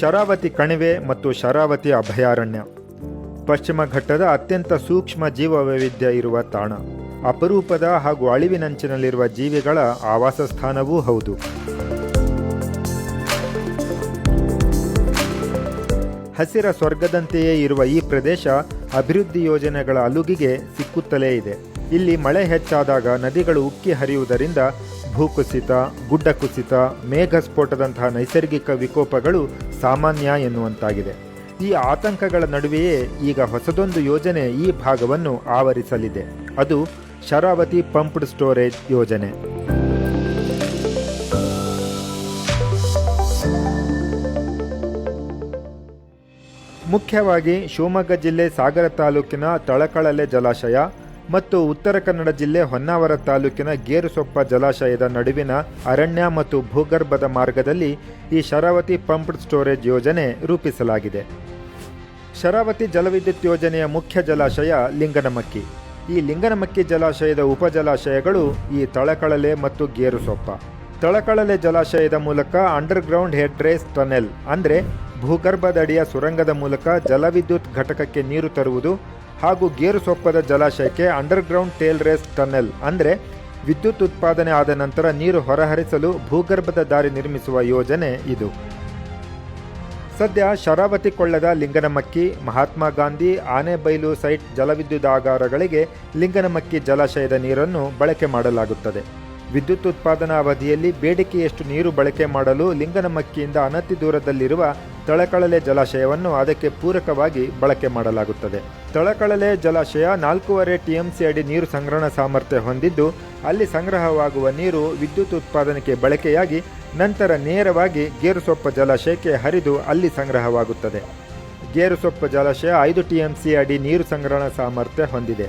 ಶರಾವತಿ ಕಣಿವೆ ಮತ್ತು ಶರಾವತಿ ಅಭಯಾರಣ್ಯ. ಪಶ್ಚಿಮ ಘಟ್ಟದ ಅತ್ಯಂತ ಸೂಕ್ಷ್ಮ ಜೀವವೈವಿಧ್ಯ ಇರುವ ತಾಣ. ಅಪರೂಪದ ಹಾಗೂ ಅಳಿವಿನಂಚಿನಲ್ಲಿರುವ ಜೀವಿಗಳ ಆವಾಸ ಸ್ಥಾನವೂ ಹೌದು. ಹಸಿರ ಸ್ವರ್ಗದಂತೆಯೇ ಇರುವ ಈ ಪ್ರದೇಶ ಅಭಿವೃದ್ಧಿ ಯೋಜನೆಗಳ ಅಲುಗಿಗೆ ಸಿಕ್ಕುತ್ತಲೇ ಇದೆ. ಇಲ್ಲಿ ಮಳೆ ಹೆಚ್ಚಾದಾಗ ನದಿಗಳು ಉಕ್ಕಿ ಹರಿಯುವುದರಿಂದ ಭೂಕುಸಿತ ಗುಡ್ಡ ಕುಸಿತ ಮೇಘಸ್ಫೋಟದಂತಹ ನೈಸರ್ಗಿಕ ವಿಕೋಪಗಳು ಸಾಮಾನ್ಯ ಎನ್ನುವಂತಾಗಿದೆ. ಈ ಆತಂಕಗಳ ನಡುವೆಯೇ ಈಗ ಹೊಸದೊಂದು ಯೋಜನೆ ಈ ಭಾಗವನ್ನು ಆವರಿಸಲಿದೆ. ಅದು ಶರಾವತಿ ಪಂಪ್ಡ್ ಸ್ಟೋರೇಜ್ ಯೋಜನೆ. ಮುಖ್ಯವಾಗಿ ಶಿವಮೊಗ್ಗ ಜಿಲ್ಲೆ ಸಾಗರ ತಾಲೂಕಿನ ತಳಕಳಲೆ ಜಲಾಶಯ ಮತ್ತು ಉತ್ತರ ಕನ್ನಡ ಜಿಲ್ಲೆ ಹೊನ್ನಾವರ ತಾಲೂಕಿನ ಗೇರುಸೊಪ್ಪ ಜಲಾಶಯದ ನಡುವಿನ ಅರಣ್ಯ ಮತ್ತು ಭೂಗರ್ಭದ ಮಾರ್ಗದಲ್ಲಿ ಈ ಶರಾವತಿ ಪಂಪ್ಡ್ ಸ್ಟೋರೇಜ್ ಯೋಜನೆ ರೂಪಿಸಲಾಗಿದೆ. ಶರಾವತಿ ಜಲವಿದ್ಯುತ್ ಯೋಜನೆಯ ಮುಖ್ಯ ಜಲಾಶಯ ಲಿಂಗನಮಕ್ಕಿ. ಈ ಲಿಂಗನಮಕ್ಕಿ ಜಲಾಶಯದ ಉಪ ಜಲಾಶಯಗಳು ಈ ತಳಕಳಲೆ ಮತ್ತು ಗೇರುಸೊಪ್ಪ. ತಳಕಳಲೆ ಜಲಾಶಯದ ಮೂಲಕ ಅಂಡರ್ಗ್ರೌಂಡ್ ಹೆಡ್ ರೇಸ್ ಟನೆಲ್ ಅಂದರೆ ಭೂಗರ್ಭದಡಿಯ ಸುರಂಗದ ಮೂಲಕ ಜಲವಿದ್ಯುತ್ ಘಟಕಕ್ಕೆ ನೀರು ತರುವುದು ಹಾಗೂ ಗೇರುಸೊಪ್ಪದ ಜಲಾಶಯಕ್ಕೆ ಅಂಡರ್ಗ್ರೌಂಡ್ ಟೇಲ್ ರೇಸ್ ಟನೆಲ್, ಅಂದರೆ ವಿದ್ಯುತ್ ಉತ್ಪಾದನೆ ಆದ ನಂತರ ನೀರು ಹೊರಹರಿಸಲು ಭೂಗರ್ಭದ ದಾರಿ ನಿರ್ಮಿಸುವ ಯೋಜನೆ ಇದು. ಸದ್ಯ ಶರಾವತಿ ಕೊಳ್ಳದ ಲಿಂಗನಮಕ್ಕಿ, ಮಹಾತ್ಮ ಗಾಂಧಿ ಆನೆಬೈಲು ಸೈಟ್ ಜಲವಿದ್ಯುದಾಗಾರಗಳಿಗೆ ಲಿಂಗನಮಕ್ಕಿ ಜಲಾಶಯದ ನೀರನ್ನು ಬಳಕೆ ಮಾಡಲಾಗುತ್ತದೆ. ವಿದ್ಯುತ್ ಉತ್ಪಾದನಾ ಅವಧಿಯಲ್ಲಿ ಬೇಡಿಕೆಯಷ್ಟು ನೀರು ಬಳಕೆ ಮಾಡಲು ಲಿಂಗನಮಕ್ಕಿಯಿಂದ ಅನತಿ ದೂರದಲ್ಲಿರುವ ತಳಕಳಲೆ ಜಲಾಶಯವನ್ನು ಅದಕ್ಕೆ ಪೂರಕವಾಗಿ ಬಳಕೆ ಮಾಡಲಾಗುತ್ತದೆ. ತಳಕಳಲೆ ಜಲಾಶಯ ನಾಲ್ಕೂವರೆ ಟಿಎಂಸಿ ಅಡಿ ನೀರು ಸಂಗ್ರಹಣ ಸಾಮರ್ಥ್ಯ ಹೊಂದಿದ್ದು, ಅಲ್ಲಿ ಸಂಗ್ರಹವಾಗುವ ನೀರು ವಿದ್ಯುತ್ ಉತ್ಪಾದನೆಗೆ ಬಳಕೆಯಾಗಿ ನಂತರ ನೇರವಾಗಿ ಗೇರುಸೊಪ್ಪ ಜಲಾಶಯಕ್ಕೆ ಹರಿದು ಅಲ್ಲಿ ಸಂಗ್ರಹವಾಗುತ್ತದೆ. ಗೇರುಸೊಪ್ಪ ಜಲಾಶಯ ಐದು ಟಿಎಂಸಿ ಅಡಿ ನೀರು ಸಂಗ್ರಹಣಾ ಸಾಮರ್ಥ್ಯ ಹೊಂದಿದೆ.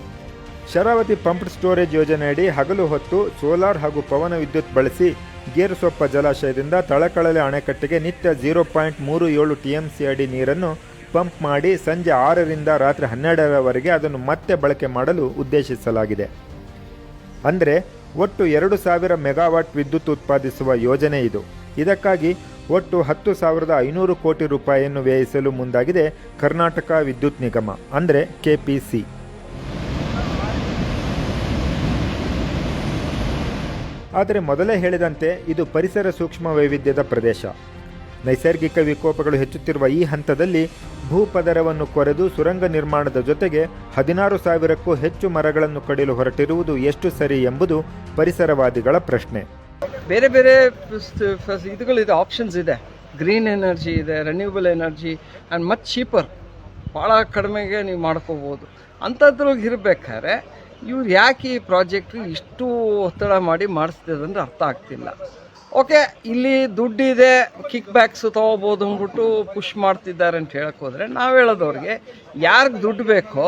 ಶರಾವತಿ ಪಂಪ್ಡ್ ಸ್ಟೋರೇಜ್ ಯೋಜನೆಯಡಿ ಹಗಲು ಹೊತ್ತು ಸೋಲಾರ್ ಹಾಗೂ ಪವನ ವಿದ್ಯುತ್ ಬಳಸಿ ಗೇರುಸೊಪ್ಪ ಜಲಾಶಯದಿಂದ ತಳಕಳಲೆ ಅಣೆಕಟ್ಟೆಗೆ ನಿತ್ಯ ಝೀರೋ ಪಾಯಿಂಟ್ ಮೂರು ಏಳು ಟಿಎಂಸಿ ಅಡಿ ನೀರನ್ನು ಪಂಪ್ ಮಾಡಿ ಸಂಜೆ ಆರರಿಂದ ರಾತ್ರಿ ಹನ್ನೆರಡರವರೆಗೆ ಅದನ್ನು ಮತ್ತೆ ಬಳಕೆ ಮಾಡಲು ಉದ್ದೇಶಿಸಲಾಗಿದೆ. ಅಂದರೆ ಒಟ್ಟು ಎರಡು ಸಾವಿರ ಮೆಗಾವಾಟ್ ವಿದ್ಯುತ್ ಉತ್ಪಾದಿಸುವ ಯೋಜನೆ ಇದು. ಇದಕ್ಕಾಗಿ ಒಟ್ಟು ಹತ್ತು ಸಾವಿರದ ಐನೂರು ಕೋಟಿ ರೂಪಾಯಿಯನ್ನು ವ್ಯಯಿಸಲು ಮುಂದಾಗಿದೆ ಕರ್ನಾಟಕ ವಿದ್ಯುತ್ ನಿಗಮ, ಅಂದರೆ ಕೆಪಿಸಿ. ಆದರೆ ಮೊದಲೇ ಹೇಳಿದಂತೆ ಇದು ಪರಿಸರ ಸೂಕ್ಷ್ಮ ವೈವಿಧ್ಯದ ಪ್ರದೇಶ. ನೈಸರ್ಗಿಕ ವಿಕೋಪಗಳು ಹೆಚ್ಚುತ್ತಿರುವ ಈ ಹಂತದಲ್ಲಿ ಭೂಪದರವನ್ನು ಕೊರೆದು ಸುರಂಗ ನಿರ್ಮಾಣದ ಜೊತೆಗೆ ಹದಿನಾರು ಸಾವಿರಕ್ಕೂ ಹೆಚ್ಚು ಮರಗಳನ್ನು ಕಡಿಯಲು ಹೊರಟಿರುವುದು ಎಷ್ಟು ಸರಿ ಎಂಬುದು ಪರಿಸರವಾದಿಗಳ ಪ್ರಶ್ನೆ. ಬೇರೆ ಬೇರೆ ಇದುಗಳಿದೆ ಆಪ್ಷನ್ಸ್ ಇದೆ. ಗ್ರೀನ್ ಎನರ್ಜಿ ಇದೆ renewable energy and much cheaper ಭಾಳ ಕಡಿಮೆಗೆ ನೀವು ಮಾಡ್ಕೋಬೋದು. ಅಂಥದ್ರೊಳಗೆ ಇರಬೇಕಾದ್ರೆ ಇವ್ರು ಯಾಕೆ ಈ ಪ್ರಾಜೆಕ್ಟ್ ಇಷ್ಟು ಒತ್ತಡ ಮಾಡಿ ಮಾಡಿಸ್ತಿದೆ ಅಂದರೆ ಅರ್ಥ ಆಗ್ತಿಲ್ಲ. ಓಕೆ, ಇಲ್ಲಿ ದುಡ್ಡಿದೆ ಕಿಕ್ ಬ್ಯಾಕ್ಸ್ ತೊಗೋಬೋದು ಅಂದ್ಬಿಟ್ಟು ಪುಷ್ ಮಾಡ್ತಿದ್ದಾರೆ ಅಂತ ಹೇಳಕ್ಕೆ ಹೋದರೆ ನಾವು ಹೇಳೋದವ್ರಿಗೆ ಯಾರಿಗೆ ದುಡ್ಡು ಬೇಕೋ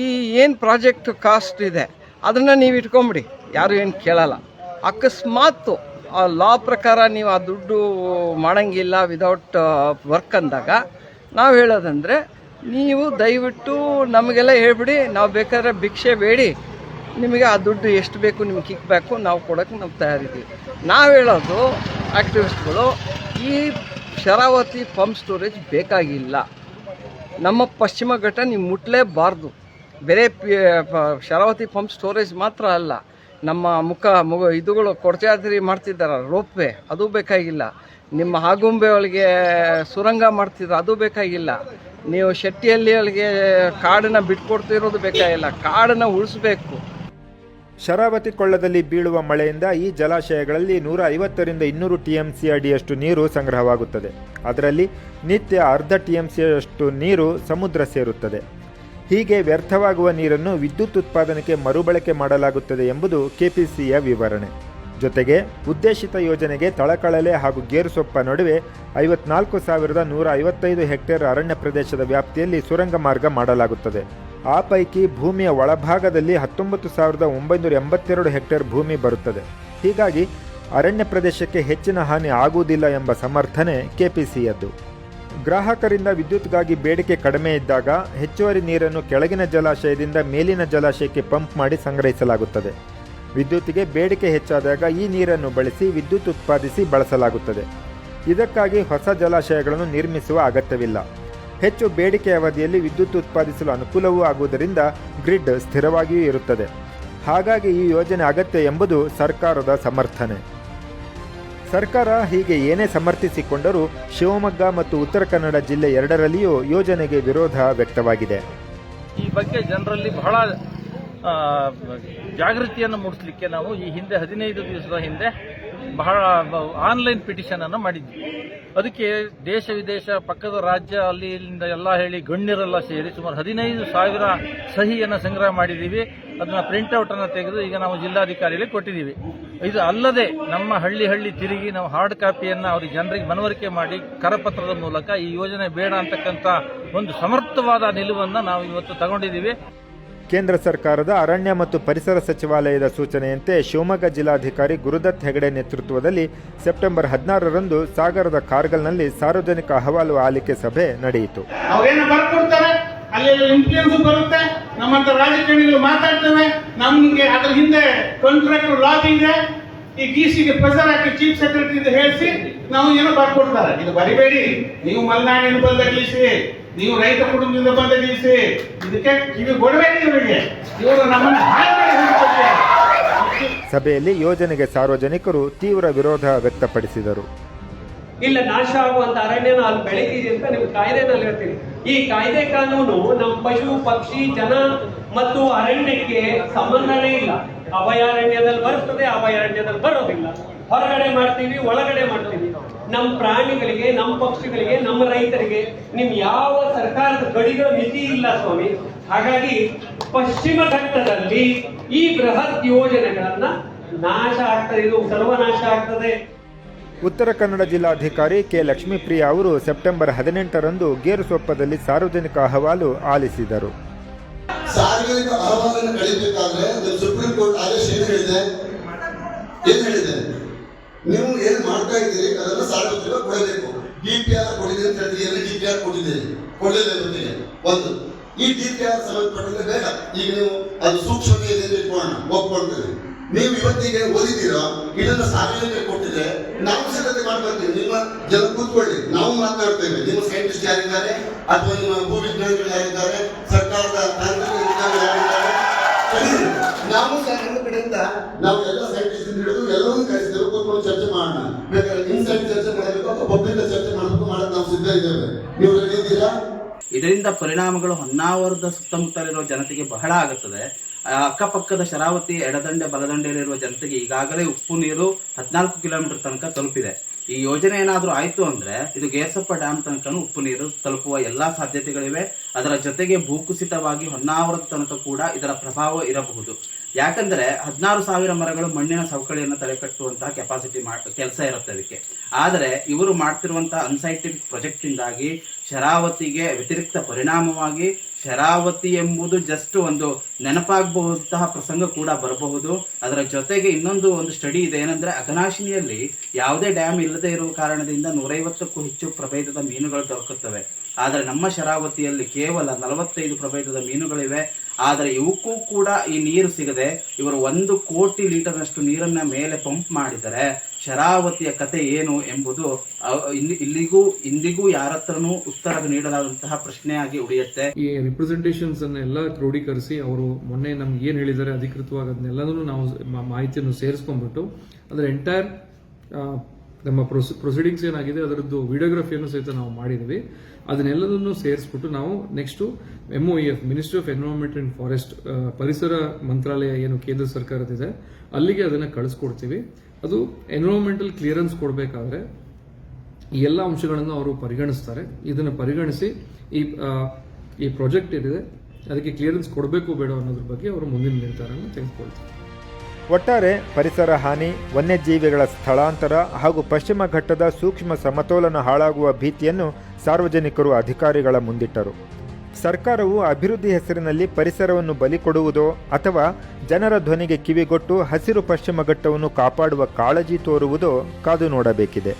ಈ ಏನು ಪ್ರಾಜೆಕ್ಟ್ ಕಾಸ್ಟ್ ಇದೆ ಅದನ್ನು ನೀವು ಇಟ್ಕೊಂಬಿಡಿ, ಯಾರು ಏನು ಕೇಳಲ್ಲ. ಅಕಸ್ಮಾತ್ ಆ ಲಾ ಪ್ರಕಾರ ನೀವು ಆ ದುಡ್ಡು ಮಾಡೋಂಗಿಲ್ಲ ವಿದೌಟ್ ವರ್ಕ್ ಅಂದಾಗ ನಾವು ಹೇಳೋದಂದರೆ ನೀವು ದಯವಿಟ್ಟು ನಮಗೆಲ್ಲ ಹೇಳ್ಬಿಡಿ, ನಾವು ಬೇಕಾದ್ರೆ ಭಿಕ್ಷೆ ಬೇಡಿ. ನಿಮಗೆ ಆ ದುಡ್ಡು ಎಷ್ಟು ಬೇಕು ನಿಮ್ಗೆ ಕಿಕ್ ಬ್ಯಾಕು ನಾವು ಕೊಡೋಕೆ ನಾವು ತಯಾರಿದ್ದೀವಿ. ನಾವು ಹೇಳೋದು ಆ್ಯಕ್ಟಿವಿಸ್ಟ್ಗಳು ಈ ಶರಾವತಿ ಪಂಪ್ ಸ್ಟೋರೇಜ್ ಬೇಕಾಗಿಲ್ಲ. ನಮ್ಮ ಪಶ್ಚಿಮ ಘಟ್ಟ ನೀವು ಮುಟ್ಲೇಬಾರ್ದು. ಬೇರೆ ಶರಾವತಿ ಪಂಪ್ ಸ್ಟೋರೇಜ್ ಮಾತ್ರ ಅಲ್ಲ. ನಮ್ಮ ಮುಖ ಮುಗ ಇದುಗಳು ಕೊಡಚಾದ್ರಿ ಮಾಡ್ತಿದ್ದಾರ, ರೋಪ್ವೆ, ಅದು ಬೇಕಾಗಿಲ್ಲ. ನಿಮ್ಮ ಆಗುಂಬೆ ಒಳಗೆ ಸುರಂಗ ಮಾಡ್ತಿದ್ರು, ಅದು ಬೇಕಾಗಿಲ್ಲ. ನೀವು ಶೆಟ್ಟಿಯಲ್ಲಿ ಅಲ್ಲಿಗೆ ಕಾಡನ್ನು ಬಿಟ್ಕೊಡ್ತಿರೋದು ಬೇಕಾಗಿಲ್ಲ, ಕಾಡನ್ನು ಉಳಿಸ್ಬೇಕು. ಶರಾವತಿ ಕೊಳ್ಳದಲ್ಲಿ ಬೀಳುವ ಮಳೆಯಿಂದ ಈ ಜಲಾಶಯಗಳಲ್ಲಿ ನೂರ ಐವತ್ತರಿಂದ ಇನ್ನೂರು ಟಿಎಂಸಿ ಅಡಿಯಷ್ಟು ನೀರು ಸಂಗ್ರಹವಾಗುತ್ತದೆ. ಅದರಲ್ಲಿ ನಿತ್ಯ ಅರ್ಧ ಟಿಎಂಸಿಯಷ್ಟು ನೀರು ಸಮುದ್ರ ಸೇರುತ್ತದೆ. ಹೀಗೆ ವ್ಯರ್ಥವಾಗುವ ನೀರನ್ನು ವಿದ್ಯುತ್ ಉತ್ಪಾದನೆಗೆ ಮರುಬಳಕೆ ಮಾಡಲಾಗುತ್ತದೆ ಎಂಬುದು ಕೆಪಿಸಿಯ ವಿವರಣೆ. ಜೊತೆಗೆ ಉದ್ದೇಶಿತ ಯೋಜನೆಗೆ ತಳಕಳಲೆ ಹಾಗೂ ಗೇರುಸೊಪ್ಪ ನಡುವೆ ಐವತ್ನಾಲ್ಕು ಸಾವಿರದ ನೂರ ಐವತ್ತೈದು ಹೆಕ್ಟೇರ್ ಅರಣ್ಯ ಪ್ರದೇಶದ ವ್ಯಾಪ್ತಿಯಲ್ಲಿ ಸುರಂಗ ಮಾರ್ಗ ಮಾಡಲಾಗುತ್ತದೆ. ಆ ಪೈಕಿ ಭೂಮಿಯ ಒಳಭಾಗದಲ್ಲಿ ಹತ್ತೊಂಬತ್ತು ಸಾವಿರದ ಒಂಬೈನೂರ ಎಂಬತ್ತೆರಡು ಹೆಕ್ಟೇರ್ ಭೂಮಿ ಬರುತ್ತದೆ. ಹೀಗಾಗಿ ಅರಣ್ಯ ಪ್ರದೇಶಕ್ಕೆ ಹೆಚ್ಚಿನ ಹಾನಿ ಆಗುವುದಿಲ್ಲ ಎಂಬ ಸಮರ್ಥನೆ ಕೆಪಿಸಿಯದ್ದು ಗ್ರಾಹಕರಿಂದ ವಿದ್ಯುತ್ಗಾಗಿ ಬೇಡಿಕೆ ಕಡಿಮೆ ಇದ್ದಾಗ ಹೆಚ್ಚುವರಿ ನೀರನ್ನು ಕೆಳಗಿನ ಜಲಾಶಯದಿಂದ ಮೇಲಿನ ಜಲಾಶಯಕ್ಕೆ ಪಂಪ್ ಮಾಡಿ ಸಂಗ್ರಹಿಸಲಾಗುತ್ತದೆ. ವಿದ್ಯುತ್ತಿಗೆ ಬೇಡಿಕೆ ಹೆಚ್ಚಾದಾಗ ಈ ನೀರನ್ನು ಬಳಸಿ ವಿದ್ಯುತ್ ಉತ್ಪಾದಿಸಿ ಬಳಸಲಾಗುತ್ತದೆ. ಇದಕ್ಕಾಗಿ ಹೊಸ ಜಲಾಶಯಗಳನ್ನು ನಿರ್ಮಿಸುವ ಅಗತ್ಯವಿಲ್ಲ. ಹೆಚ್ಚು ಬೇಡಿಕೆ ಅವಧಿಯಲ್ಲಿ ವಿದ್ಯುತ್ ಉತ್ಪಾದಿಸಲು ಅನುಕೂಲವೂ ಆಗುವುದರಿಂದ ಗ್ರಿಡ್ ಸ್ಥಿರವಾಗಿಯೂ ಇರುತ್ತದೆ. ಹಾಗಾಗಿ ಈ ಯೋಜನೆ ಅಗತ್ಯ ಎಂಬುದು ಸರ್ಕಾರದ ಸಮರ್ಥನೆ. ಸರ್ಕಾರ ಹೀಗೆ ಏನೇ ಸಮರ್ಥಿಸಿಕೊಂಡರೂ ಶಿವಮೊಗ್ಗ ಮತ್ತು ಉತ್ತರ ಕನ್ನಡ ಜಿಲ್ಲೆ ಎರಡರಲ್ಲಿಯೂ ಯೋಜನೆಗೆ ವಿರೋಧ ವ್ಯಕ್ತವಾಗಿದೆ. ಈ ಬಗ್ಗೆ ಜನರಲ್ಲಿ ಬಹಳ ಜಾಗೃತಿಯನ್ನು ಮೂಡಿಸಲಿಕ್ಕೆ ನಾವು ಈ ಹಿಂದೆ ಹದಿನೈದು ದಿವಸದ ಹಿಂದೆ ಬಹಳ ಆನ್ಲೈನ್ ಪಿಟಿಷನ್ ಅನ್ನು ಮಾಡಿದ್ವಿ. ಅದಕ್ಕೆ ದೇಶ ವಿದೇಶ ಪಕ್ಕದ ರಾಜ್ಯ ಅಲ್ಲಿಂದ ಎಲ್ಲ ಹೇಳಿ ಗಣ್ಯರೆಲ್ಲ ಸೇರಿ ಸುಮಾರು ಹದಿನೈದು ಸಾವಿರ ಸಹಿಯನ್ನು ಸಂಗ್ರಹ ಮಾಡಿದ್ದೀವಿ. ಅದನ್ನ ಪ್ರಿಂಟ್ಔಟ್ ಅನ್ನು ತೆಗೆದು ಈಗ ನಾವು ಜಿಲ್ಲಾಧಿಕಾರಿಗಳಿಗೆ ಕೊಟ್ಟಿದ್ದೀವಿ. ಇದು ಅಲ್ಲದೆ ನಮ್ಮ ಹಳ್ಳಿ ಹಳ್ಳಿ ತಿರುಗಿ ನಾವು ಹಾರ್ಡ್ ಕಾಪಿಯನ್ನು ಅವ್ರಿಗೆ ಜನರಿಗೆ ಮನವರಿಕೆ ಮಾಡಿ ಕರಪತ್ರದ ಮೂಲಕ ಈ ಯೋಜನೆ ಬೇಡ ಅಂತಕ್ಕಂಥ ಒಂದು ಸಮರ್ಥವಾದ ನಿಲುವನ್ನು ನಾವು ಇವತ್ತು ತಗೊಂಡಿದ್ದೀವಿ. ಕೇಂದ್ರ ಸರ್ಕಾರದ ಅರಣ್ಯ ಮತ್ತು ಪರಿಸರ ಸಚಿವಾಲಯದ ಸೂಚನೆಯಂತೆ ಶಿವಮೊಗ್ಗ ಜಿಲ್ಲಾಧಿಕಾರಿ ಗುರುದತ್ ಹೆಗಡೆ ನೇತೃತ್ವದಲ್ಲಿ ಸೆಪ್ಟೆಂಬರ್ ಹದಿನಾರರಂದು ಸಾಗರದ ಕಾರ್ಗಲ್ನಲ್ಲಿ ಸಾರ್ವಜನಿಕ ಅಹವಾಲು ಆಲಿಕೆ ಸಭೆ ನಡೆಯಿತು. ಬರುತ್ತೆ. ನಮ್ಮಂತ ರಾಜಕಾರಣಿಗಳು ಮಾತಾಡ್ತೇವೆ. ಹಿಂದೆ ಲಾಬಿ ಇದೆ. ಈ ಪ್ರೆಸರ್ ಹಾಕಿ ಚೀಫ್ ಸೆಕ್ರೆಟರಿ ಹೇಳಿಸಿ ನಾವು ಏನೋ ಬರ್ಕೊಡ್ತಾರೆ. ಇದು ಬರಿಬೇಡಿ. ನೀವು ಮಲೆನಾಡಿನ ಬಂದಗಿಸಿ ನೀವು ರೈತ ಕುಟುಂಬದಿಂದ ಬಂದಗಿಸಿ ಇದಕ್ಕೆ ಇದು ಕೊಡಬೇಡಿ ಇವರಿಗೆ. ಇವರು ನಮ್ಮನ್ನು ಸಭೆಯಲ್ಲಿ ಯೋಜನೆಗೆ ಸಾರ್ವಜನಿಕರು ತೀವ್ರ ವಿರೋಧ ವ್ಯಕ್ತಪಡಿಸಿದರು. ಇಲ್ಲ ನಾಶ ಆಗುವಂತ ಅರಣ್ಯನ ಅಲ್ಲಿ ಬೆಳೀತಿದೆ ಅಂತ ನೀವು ಕಾಯ್ದೆನಲ್ಲಿ ಹೇಳ್ತೀರಿ. ಈ ಕಾಯ್ದೆ ಕಾನೂನು ನಮ್ಮ ಪಶು ಪಕ್ಷಿ ಜನ ಮತ್ತು ಅರಣ್ಯಕ್ಕೆ ಸಂಬಂಧನೇ ಇಲ್ಲ. ಅಭಯಾರಣ್ಯದಲ್ಲಿ ಬರುತ್ತದೆ ಅಭಯಾರಣ್ಯದಲ್ಲಿ ಬರೋದಿಲ್ಲ. ಹೊರಗಡೆ ಮಾಡ್ತೀವಿ ಒಳಗಡೆ ಮಾಡ್ತೀವಿ. ನಮ್ಮ ಪ್ರಾಣಿಗಳಿಗೆ ನಮ್ಮ ಪಕ್ಷಿಗಳಿಗೆ ನಮ್ಮ ರೈತರಿಗೆ ನಿಮ್ ಯಾವ ಸರ್ಕಾರದ ಗಡಿಗಳ ಮಿತಿ ಇಲ್ಲ ಸ್ವಾಮಿ. ಹಾಗಾಗಿ ಪಶ್ಚಿಮ ಘಟ್ಟದಲ್ಲಿ ಈ ಬೃಹತ್ ಯೋಜನೆಗಳನ್ನ ನಾಶ ಆಗ್ತದೆ. ಇದು ಸರ್ವನಾಶ ಆಗ್ತದೆ. ಉತ್ತರ ಕನ್ನಡ ಜಿಲ್ಲಾಧಿಕಾರಿ ಕೆ ಲಕ್ಷ್ಮೀಪ್ರಿಯ ಅವರು ಸೆಪ್ಟೆಂಬರ್ ಹದಿನೆಂಟರಂದು ಗೇರುಸೊಪ್ಪದಲ್ಲಿ ಸಾರ್ವಜನಿಕ ಅಹವಾಲು ಆಲಿಸಿದರು. ಸಾರ್ವಜನಿಕ ಅಹವಾಲನ್ನು ಕಳಿಬೇಕಾದ್ರೆ ಸುಪ್ರೀಂ ಕೋರ್ಟ್ ಆದೇಶ ಏನು ಹೇಳಿದೆ? ಏನು ಹೇಳಿದೆ? ನೀವು ಏನು ಮಾಡ್ತಾ ಇದ್ದೀರಿ? ಅದನ್ನು ಸಾರ್ವಜನಿಕ ಕೊಡಬೇಕು. ಡಿ ಪಿ ಆರ್ ಕೊಡಿದೆ ಅಂತ ಹೇಳಿದ್ರೆ ಡಿ ಪಿ ಆರ್ ಒಂದು. ಈ ಡಿ ಪಿ ಆರ್ ಸಂಬಂಧಪಟ್ಟಂತೆ ಬೇಡ ಈಗ ನೀವು ಅದು ಸೂಕ್ಷ್ಮತೆ ಇದೆ ಇಟ್ಕೊಳ್ಳೋಣ ಒಪ್ಕೊಳ್ತೇವೆ ನೀವು ಇವತ್ತಿಗೆ ಓದಿದ್ದೀರಾ? ಇದನ್ನ ಸಾರ್ವಜನಿಕ ಕೊಟ್ಟಿದ್ರೆ ನಾವು ಸಿದ್ಧತೆ ಮಾಡ್ಕೊಳ್ತೀವಿ. ನಿಮ್ಮ ಜನ ಕೂತ್ಕೊಳ್ಳಿ. ನಾವು ಮಾತನಾಡ್ತೇವೆ ನಿಮ್ಮ ಸೈಂಟಿಸ್ಟ್ ಯಾರಿದ್ದಾರೆ? ಅಥವಾ ನಿಮ್ಮ ಭೂ ವಿಜ್ಞಾನಿಗಳು ಯಾರಿದ್ದಾರೆ? ಸರ್ಕಾರದ ತಾಂತ್ರಿಕ ವಿಜ್ಞಾನಿಗಳು ನಾವು ಕಡೆಯಿಂದ ನಾವು ಇದರಿಂದ ಪರಿಣಾಮಗಳು ಹೊನ್ನಾವರದ ಸುತ್ತಮುತ್ತಲಿರುವ ಜನತೆಗೆ ಬಹಳ ಆಗುತ್ತದೆ. ಅಕ್ಕಪಕ್ಕದ ಶರಾವತಿ, ಎಡದಂಡೆ, ಬಲದಂಡೆಯಲ್ಲಿರುವ ಜನತೆಗೆ ಈಗಾಗಲೇ ಉಪ್ಪು ನೀರು ಹದಿನಾಲ್ಕು ಕಿಲೋಮೀಟರ್ ತನಕ ತಲುಪಿದೆ. ಈ ಯೋಜನೆ ಏನಾದರೂ ಆಯಿತು ಅಂದ್ರೆ ಇದು ಗೇರ್ಸಪ್ಪ ಡ್ಯಾಮ್ ತನಕನೂ ಉಪ್ಪು ನೀರು ತಲುಪುವ ಎಲ್ಲಾ ಸಾಧ್ಯತೆಗಳಿವೆ. ಅದರ ಜೊತೆಗೆ ಭೂಕುಸಿತವಾಗಿ ಹೊನ್ನಾವರದ ತನಕ ಕೂಡ ಇದರ ಪ್ರಭಾವ ಇರಬಹುದು. ಯಾಕಂದ್ರೆ ಹದಿನಾರು ಸಾವಿರ ಮರಗಳು ಮಣ್ಣಿನ ಸವಕಳಿಯನ್ನು ತಡೆಗಟ್ಟುವಂತಹ ಕೆಪಾಸಿಟಿ ಕೆಲಸ ಇರುತ್ತೆ ಅದಕ್ಕೆ. ಆದರೆ ಇವರು ಮಾಡ್ತಿರುವಂತಹ ಅನ್ಸೈಂಟಿಫಿಕ್ ಪ್ರೊಜೆಕ್ಟ್ ಇಂದಾಗಿ ಶರಾವತಿಗೆ ವ್ಯತಿರಿಕ್ತ ಪರಿಣಾಮವಾಗಿ ಶರಾವತಿ ಎಂಬುದು ಜಸ್ಟ್ ಒಂದು ನೆನಪಾಗಬಹುದಂತಹ ಪ್ರಸಂಗ ಕೂಡ ಬರಬಹುದು. ಅದರ ಜೊತೆಗೆ ಇನ್ನೊಂದು ಒಂದು ಸ್ಟಡಿ ಇದೆ, ಏನಂದ್ರೆ ಅಘನಾಶಿನಿಯಲ್ಲಿ ಯಾವುದೇ ಡ್ಯಾಮ್ ಇಲ್ಲದೆ ಇರುವ ಕಾರಣದಿಂದ ನೂರೈವತ್ತಕ್ಕೂ ಹೆಚ್ಚು ಪ್ರಭೇದದ ಮೀನುಗಳು ದೊರಕುತ್ತವೆ. ಆದರೆ ನಮ್ಮ ಶರಾವತಿಯಲ್ಲಿ ಕೇವಲ ನಲವತ್ತೈದು ಪ್ರಭೇದದ ಮೀನುಗಳಿವೆ. ಆದರೆ ಇವಕ್ಕೂ ಕೂಡ ಈ ನೀರು ಸಿಗದೆ ಇವರು ಒಂದು ಕೋಟಿ ಲೀಟರ್ನಷ್ಟು ನೀರನ್ನ ಮೇಲೆ ಪಂಪ್ ಮಾಡಿದರೆ ಶರಾವತಿಯ ಕತೆ ಏನು ಎಂಬುದು ಇಲ್ಲಿ- ಇಲ್ಲಿಗೂ, ಇಂದಿಗೂ ಯಾರ ಹತ್ರನೂ ಉತ್ತರ ನೀಡಲಾದಂತಹ ಪ್ರಶ್ನೆಯಾಗಿ ಉಳಿಯುತ್ತೆ. ಈ ರಿಪ್ರೆಸೆಂಟೇಷನ್ಸ್ ಅನ್ನೆಲ್ಲ ಕ್ರೋಢೀಕರಿಸಿ ಅವರು ಮೊನ್ನೆ ನಮ್ಗೆ ಏನ್ ಹೇಳಿದ್ದಾರೆ ಅಧಿಕೃತವಾಗಿ ಅದನ್ನೆಲ್ಲದನ್ನು ನಾವು ಮಾಹಿತಿಯನ್ನು ಸೇರಿಸ್ಕೊಂಡ್ಬಿಟ್ಟು, ಅದರ ಎಂಟೈರ್ ನಮ್ಮ ಪ್ರೊಸೀಡಿಂಗ್ಸ್ ಏನಾಗಿದೆ, ಅದರದ್ದು ವಿಡಿಯೋಗ್ರಫಿಯನ್ನು ಸಹಿತ ನಾವು ಮಾಡಿದ್ವಿ. ಅದನ್ನೆಲ್ಲದನ್ನು ಸೇರಿಸ್ಬಿಟ್ಟು ನಾವು next M O F ministry of environment and forest ಪರಿಸರ ಮಂತ್ರಾಲಯ ಏನು ಕೇಂದ್ರ ಸರ್ಕಾರದಿದೆ ಅಲ್ಲಿಗೆ ಅದನ್ನು ಕಳಿಸ್ಕೊಡ್ತೀವಿ. ಅದು ಎನ್ವೈರನ್ಮೆಂಟಲ್ ಕ್ಲಿಯರೆನ್ಸ್ ಕೊಡಬೇಕಾದ್ರೆ ಈ ಎಲ್ಲ ಅಂಶಗಳನ್ನು ಅವರು ಪರಿಗಣಿಸ್ತಾರೆ. ಇದನ್ನು ಪರಿಗಣಿಸಿ ಈ ಈ ಪ್ರಾಜೆಕ್ಟ್ ಏನಿದೆ, ಅದಕ್ಕೆ ಕ್ಲಿಯರೆನ್ಸ್ ಕೊಡಬೇಕು ಬೇಡ ಅನ್ನೋದ್ರ ಬಗ್ಗೆ ಅವರು ಮುಂದಿನ ನಿರ್ಧಾರವನ್ನು ತೆಗೆದುಕೊಳ್ತಾರೆ. ಒಟ್ಟಾರೆ ಪರಿಸರ ಹಾನಿ, ವನ್ಯಜೀವಿಗಳ ಸ್ಥಳಾಂತರ ಹಾಗೂ ಪಶ್ಚಿಮ ಘಟ್ಟದ ಸೂಕ್ಷ್ಮ ಸಮತೋಲನ ಹಾಳಾಗುವ ಭೀತಿಯನ್ನು ಸಾರ್ವಜನಿಕರು ಅಧಿಕಾರಿಗಳ ಮುಂದಿಟ್ಟರು. ಸರ್ಕಾರವು ಅಭಿವೃದ್ಧಿ ಹೆಸರಿನಲ್ಲಿ ಪರಿಸರವನ್ನು ಬಲಿ ಕೊಡುವುದೋ ಅಥವಾ ಜನರ ಧ್ವನಿಗೆ ಕಿವಿಗೊಟ್ಟು ಹಸಿರು ಪಶ್ಚಿಮ ಘಟ್ಟವನ್ನು ಕಾಪಾಡುವ ಕಾಳಜಿ ತೋರುವುದೋ ಕಾದು ನೋಡಬೇಕಿದೆ.